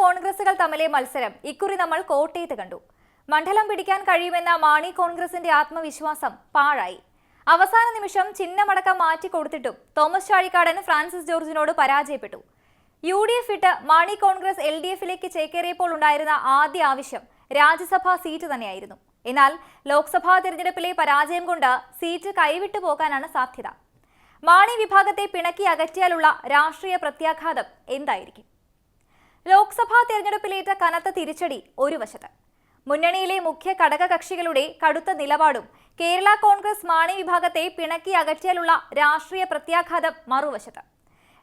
കോൺഗ്രസുകൾ തമ്മിലെ മത്സരം ഇക്കുറി നമ്മൾ കോട്ടയത്ത് കണ്ടു. മണ്ഡലം പിടിക്കാൻ കഴിയുമെന്ന മാണി കോൺഗ്രസിന്റെ ആത്മവിശ്വാസം പാഴായി. അവസാന നിമിഷം ചിഹ്നമടക്കം മാറ്റിക്കൊടുത്തിട്ടും തോമസ് ചാഴിക്കാടൻ ഫ്രാൻസിസ് ജോർജിനോട് പരാജയപ്പെട്ടു. യു ഡി എഫ് ഇട്ട് മാണി കോൺഗ്രസ് എൽ ഡി എഫിലേക്ക് ചേക്കേറിയപ്പോൾ ഉണ്ടായിരുന്ന ആദ്യ ആവശ്യം രാജ്യസഭാ സീറ്റ് തന്നെയായിരുന്നു. എന്നാൽ ലോക്സഭാ തിരഞ്ഞെടുപ്പിലെ പരാജയം കൊണ്ട് സീറ്റ് കൈവിട്ടു പോകാനാണ് സാധ്യത. മാണി വിഭാഗത്തെ പിണക്കി അകറ്റിയാലുള്ള രാഷ്ട്രീയ പ്രത്യാഘാതം എന്തായിരിക്കും? ലോക്സഭാ തെരഞ്ഞെടുപ്പിലേറ്റ കനത്ത തിരിച്ചടി ഒരു വശത്ത്. മുന്നണിയിലെ മുഖ്യ ഘടകകക്ഷികളുടെ കടുത്ത നിലപാടും കേരള കോൺഗ്രസ് മാണി വിഭാഗത്തെ പിണക്കി അകറ്റിയാലുള്ള രാഷ്ട്രീയ പ്രത്യാഘാതം മറുവശത്ത്.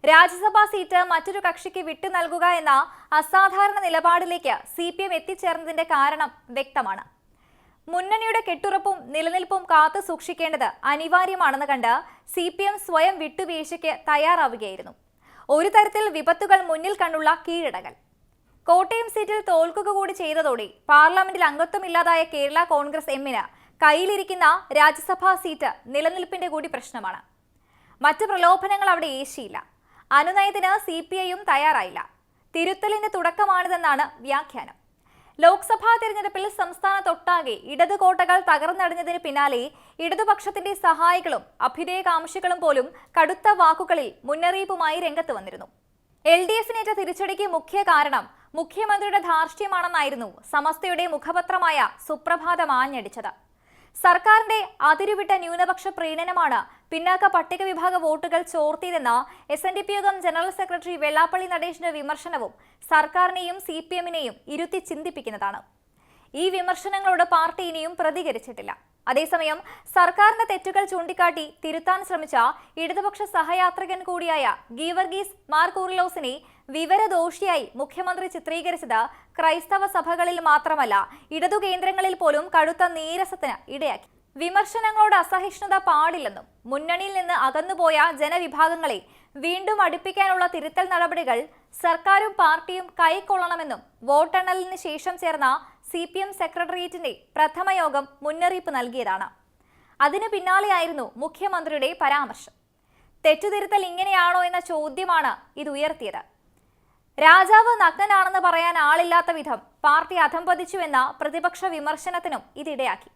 രാജ്യസഭാ സീറ്റ് മറ്റൊരു കക്ഷിക്ക് വിട്ടു നൽകുക എന്ന അസാധാരണ നിലപാടിലേക്ക് സി പി എം എത്തിച്ചേർന്നതിന്റെ കാരണം വ്യക്തമാണ്. മുന്നണിയുടെ കെട്ടുറപ്പും നിലനിൽപ്പും കാത്തു സൂക്ഷിക്കേണ്ടത് അനിവാര്യമാണെന്ന് കണ്ട് സി പി എം സ്വയം വിട്ടുവീഴ്ചയ്ക്ക് തയ്യാറാവുകയായിരുന്നു. ഒരു തരത്തിൽ വിപത്തുകൾ മുന്നിൽ കണ്ടുള്ള കീഴടങ്ങൽ കോട്ടയം സീറ്റിൽ തോൽക്കുക കൂടി ചെയ്തതോടെ പാർലമെന്റിൽ അംഗത്വമില്ലാതായ കേരള കോൺഗ്രസ് എമ്മിന് കയ്യിലിരിക്കുന്ന രാജ്യസഭാ സീറ്റ് നിലനിൽപ്പിന്റെ കൂടി പ്രശ്നമാണ്. മറ്റ് പ്രലോഭനങ്ങൾ അവിടെ ഏശിയില്ല. അനുനയത്തിന് സി പി ഐയും തയ്യാറായില്ല. തിരുത്തലിന്റെ തുടക്കമാണിതെന്നാണ് വ്യാഖ്യാനം. ലോക്സഭാ തിരഞ്ഞെടുപ്പിൽ സംസ്ഥാനത്തൊട്ടാകെ ഇടത് കോട്ടകൾ തകർന്നടിഞ്ഞതിന് പിന്നാലെ ഇടതുപക്ഷത്തിന്റെ സഹായികളും അഭ്യുദയകാംക്ഷികളും പോലും കടുത്ത വാക്കുകളിൽ മുന്നറിയിപ്പുമായി രംഗത്ത് വന്നിരുന്നു. എൽ ഡി എഫിനേറ്റ തിരിച്ചടിക്ക് മുഖ്യ കാരണം മുഖ്യമന്ത്രിയുടെ ധാർഷ്ട്യമാണെന്നായിരുന്നു സമസ്തയുടെ മുഖപത്രമായ സുപ്രഭാതം ആഞ്ഞടിച്ചത്. സർക്കാരിന്റെ അതിരുവിട്ട ന്യൂനപക്ഷ പ്രീണനമാണ് പിന്നാക്ക പട്ടിക വിഭാഗ വോട്ടുകൾ ചോർത്തിയതെന്ന എസ് എൻ ഡി പി യോഗം ജനറൽ സെക്രട്ടറി വെള്ളാപ്പള്ളി നടേശന്റെ വിമർശനവും സർക്കാരിനെയും സി പി എമ്മിനെയും ഇരുത്തി ചിന്തിപ്പിക്കുന്നതാണ്. ഈ വിമർശനങ്ങളോട് പാർട്ടി ഇനിയും പ്രതികരിച്ചിട്ടില്ല. അതേസമയം സർക്കാരിന്റെ തെറ്റുകൾ ചൂണ്ടിക്കാട്ടി തിരുത്താൻ ശ്രമിച്ച ഇടതുപക്ഷ സഹയാത്രികൻ കൂടിയായ ഗീവർഗീസ് മാർ വിവരദോഷിയായി മുഖ്യമന്ത്രി ചിത്രീകരിച്ചത് ക്രൈസ്തവ സഭകളിൽ മാത്രമല്ല ഇടതു കേന്ദ്രങ്ങളിൽ പോലും കടുത്ത നീരസത്തിന് ഇടയാക്കി. വിമർശനങ്ങളോട് അസഹിഷ്ണുത പാടില്ലെന്നും മുന്നണിയിൽ നിന്ന് അകന്നുപോയ ജനവിഭാഗങ്ങളെ വീണ്ടും അടുപ്പിക്കാനുള്ള തിരുത്തൽ നടപടികൾ സർക്കാരും പാർട്ടിയും കൈക്കൊള്ളണമെന്നും വോട്ടെണ്ണലിന് ശേഷം ചേർന്ന സി പി എം സെക്രട്ടേറിയറ്റിന്റെ പ്രഥമ യോഗം മുന്നറിയിപ്പ് നൽകിയതാണ്. അതിനു പിന്നാലെയായിരുന്നു മുഖ്യമന്ത്രിയുടെ പരാമർശം. തെറ്റുതിരുത്തൽ ഇങ്ങനെയാണോ എന്ന ചോദ്യമാണ് ഇത് ഉയർത്തിയത്. രാജാവ് നഗ്നനാണെന്ന് പറയാൻ ആളില്ലാത്ത വിധം പാർട്ടി അധംപതിച്ചുവെന്ന പ്രതിപക്ഷ വിമർശനത്തിനും ഇതിടയാക്കി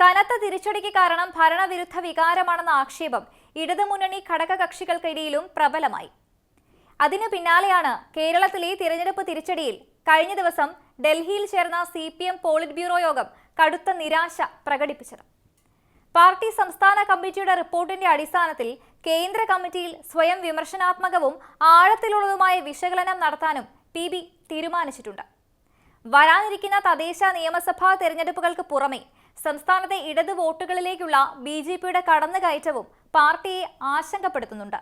കനത്ത തിരിച്ചടിക്ക് കാരണം ഭരണവിരുദ്ധ വികാരമാണെന്ന ആക്ഷേപം ഇടതുമുന്നണി ഘടകകക്ഷികൾക്കിടയിലും പ്രബലമായി. അതിനു പിന്നാലെയാണ് കേരളത്തിലെ തിരഞ്ഞെടുപ്പ് തിരിച്ചടിയിൽ കഴിഞ്ഞ ദിവസം ഡൽഹിയിൽ ചേർന്ന C P M polit bureau യോഗം കടുത്ത നിരാശ പ്രകടിപ്പിച്ചത്. പാർട്ടി സംസ്ഥാന കമ്മിറ്റിയുടെ റിപ്പോർട്ടിന്റെ അടിസ്ഥാനത്തിൽ കേന്ദ്ര കമ്മിറ്റിയിൽ സ്വയം വിമർശനാത്മകവും ആഴത്തിലുള്ളതുമായ വിശകലനം നടത്താനും പി ബി തീരുമാനിച്ചിട്ടുണ്ട്. വരാനിരിക്കുന്ന തദ്ദേശ നിയമസഭാ തെരഞ്ഞെടുപ്പുകൾക്ക് പുറമെ സംസ്ഥാനത്തെ ഇടത് വോട്ടുകളിലേക്കുള്ള ബി ജെ പിയുടെ കടന്നുകയറ്റവും പാർട്ടിയെ ആശങ്കപ്പെടുത്തുന്നുണ്ട്.